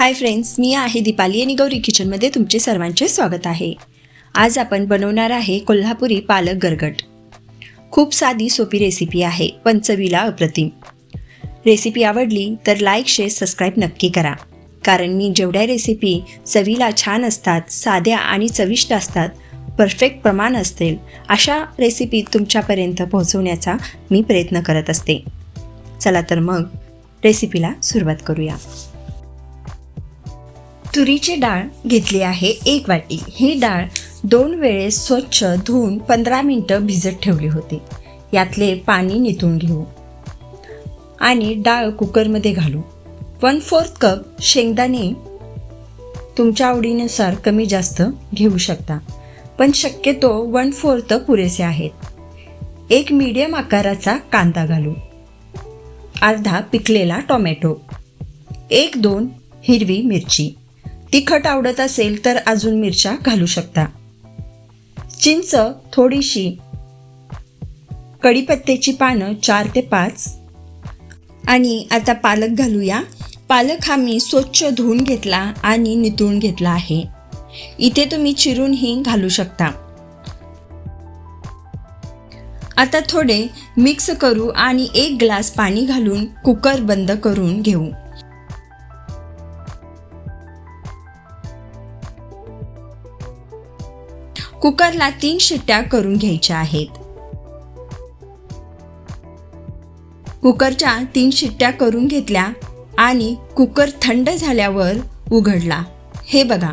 Hi friends मी आहे दीपाली आणि गौरी किचनमध्ये तुमचे सर्वांचे स्वागत आहे. आज आपण बनवणार आहे कोल्हापुरी पालक गरगट. खूप साधी सोपी रेसिपी आहे पण चवीला अप्रतिम. रेसिपी आवडली तर लाईक शेअर सबस्क्राईब नक्की करा. कारण मी जेवढ्या रेसिपी चवीला छान असतात साध्या आणि चविष्ट असतात परफेक्ट प्रमाण असतील अशा रेसिपी तुमच्यापर्यंत पोहोचवण्याचा मी प्रयत्न करत असते. चला तर मग रेसिपीला सुरुवात करूया. तुरीची डाळ घेतली आहे एक वाटी. ही डाळ दोन वेळेस स्वच्छ धुवून पंधरा मिनटं भिजत ठेवली होती. यातले पाणी निथून घेऊ. आणि डाळ कुकरमध्ये घालू. वन फोर्थ कप शेंगदाणे तुमच्या आवडीनुसार कमी जास्त घेऊ शकता. पण शक्यतो वन फोर्थ पुरेसे आहेत. एक मीडियम आकाराचा कांदा घालू. अर्धा पिकलेला टोमॅटो. एक दोन हिरवी मिरची. तिखट आवडत असेल तर अजून मिरच्या घालू शकता. चिंच थोडीशी. कढीपत्त्याची पानं चार ते पाच. आणि आता पालक घालूया. पालक हा मी स्वच्छ धुवून घेतला आणि नितळून घेतला आहे. इथे तुम्ही चिरूनही घालू शकता. आता थोडे मिक्स करू आणि एक ग्लास पाणी घालून कुकर बंद करून घेऊ. कुकरला तीन शिट्ट्या करून घ्यायच्या आहेत. कुकरच्या तीन शिट्ट्या करून घेतल्या आणि कुकर थंड झाल्यावर उघडला. हे बघा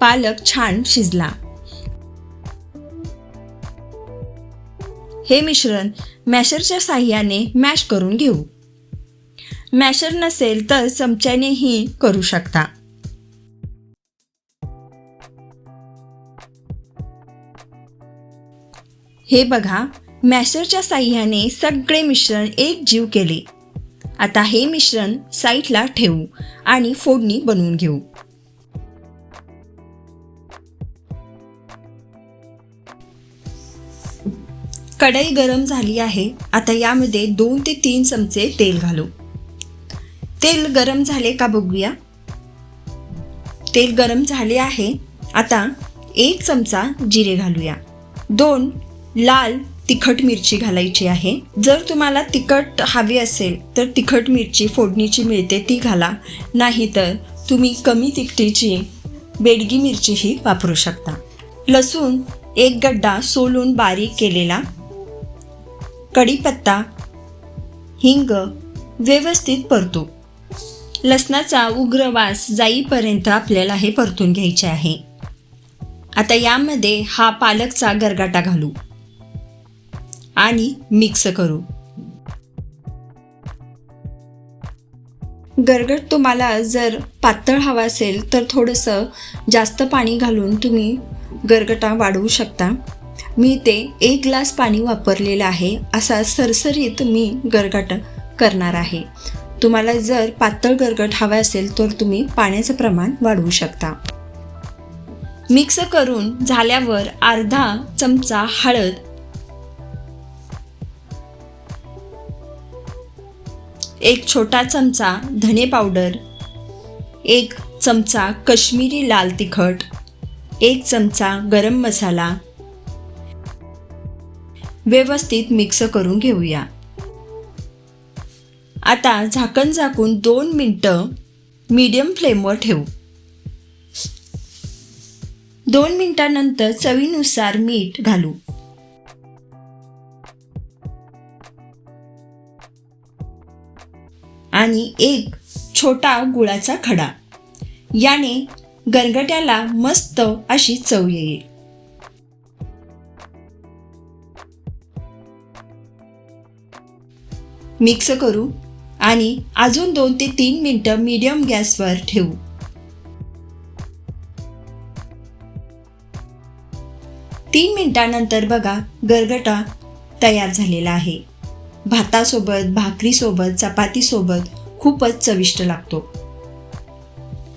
पालक छान शिजला. हे मिश्रण मॅशरच्या साह्याने मॅश करून घेऊ. मॅशर नसेल तर चमच्यानेही करू शकता. हे बघा मॅशरच्या साह्याने सगळे मिश्रण एक जीव केले. आता हे मिश्रण साईडला ठेवू आणि फोडणी बनवून घेऊ. कढई गरम झाली आहे आता यामध्ये दोन ते तीन चमचे तेल घालू. तेल गरम झाले का बघूया. तेल गरम झाले आहे आता एक चमचा जिरे घालूया. दोन लाल तिखट मिरची घालायची आहे. जर तुम्हाला तिखट हवी असेल तर तिखट मिरची फोडणीची मिळते ती घाला. नाहीतर तुम्ही कमी तिखटीची बेडगी मिरचीही वापरू शकता. लसूण एक गड्डा सोलून बारीक केलेला कढीपत्ता हिंग व्यवस्थित परतू. लसणाचा उग्र वास जाईपर्यंत आपल्याला हे परतून घ्यायचे आहे. आता यामध्ये हा पालकचा गरगाटा घालू. आणि मिक्स करू. गरगट तुम्हाला जर पातळ हवा असेल तर थोडंसं जास्त पाणी घालून तुम्ही गरगटा वाढवू शकता. मी ते एक ग्लास पाणी वापरलेलं आहे असा सरसरीत मी गरगट करणार आहे. तुम्हाला जर पातळ गरगट हवा असेल तर तुम्ही पाण्याचं प्रमाण वाढवू शकता. मिक्स करून झाल्यावर अर्धा चमचा हळद एक छोटा चमचा धने पावडर एक चमचा कश्मीरी लाल तिखट एक चमचा गरम मसाला व्यवस्थित मिक्स करून घेऊया. आता झाकण झाकून दोन मिनटं मीडियम फ्लेमवर ठेवू. दोन मिनटानंतर चवीनुसार मीठ घालू. आणि एक छोटा गुळाचा खडा. याने गरगट्याला मस्त अशी चव येईल. मिक्स करू आणि अजून दोन ते तीन मिनटं मीडियम गॅसवर ठेवू. तीन मिनिटानंतर बघा गरगटा तयार झालेला आहे. भातासोबत भाकरीसोबत चपातीसोबत खूपच चविष्ट लागतो.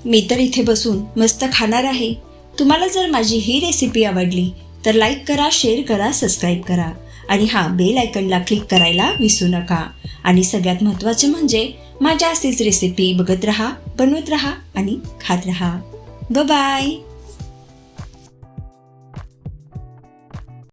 मी तर इथे बसून मस्त खाणार आहे. तुम्हाला जर माझी ही रेसिपी आवडली तर लाईक करा शेअर करा सबस्क्राईब करा. आणि हा बेल आयकनला क्लिक करायला विसरू नका. आणि सगळ्यात महत्त्वाचे म्हणजे माझ्या असेच रेसिपी बघत रहा बनवत रहा आणि खात रहा. ब बाय